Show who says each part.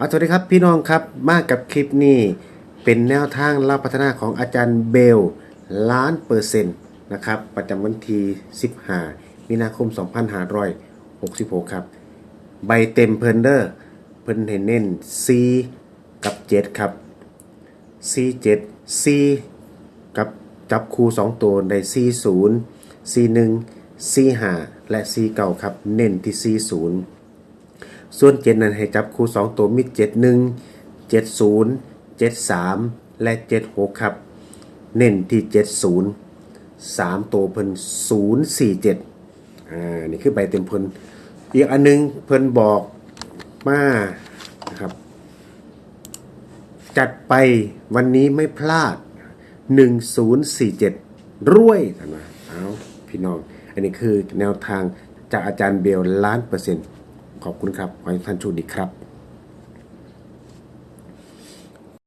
Speaker 1: เอาสวัสดีครับพี่น้องครับมากับคลิปนี้เป็นแนวทางรับพัฒนาของอาจารย์เบลล้านเปอร์เซ็นต์นะครับประจำวันที่15มีนาคม 2566 ครับ ใบเต็มเพนเดอร์เพนให้เน้น C กับ 7 ครับ C 7 C กับจับคู่ 2 ตัวใน C 0 C 1 C 5และ C 9ครับ เน้นที่ C 0 ส่วนเจ็ดนั้นให้จับคู่2ตัวมี7 1 7 0 7 3และ7 6ครับ เน้นที่70 3ตัวเพิ่น0 4 7อ่า นี่คือใบเต็มเพิ่นอีกอันนึงเพิ่นบอกมานะครับจัดไปวันนี้ไม่พลาด 1047 รวยนะเอาพี่น้อง อันนี้คือแนวทางจากอาจารย์เบลล้านเปอร์เซ็นต์ ขอบคุณครับ ขอให้ท่านโชคดีครับ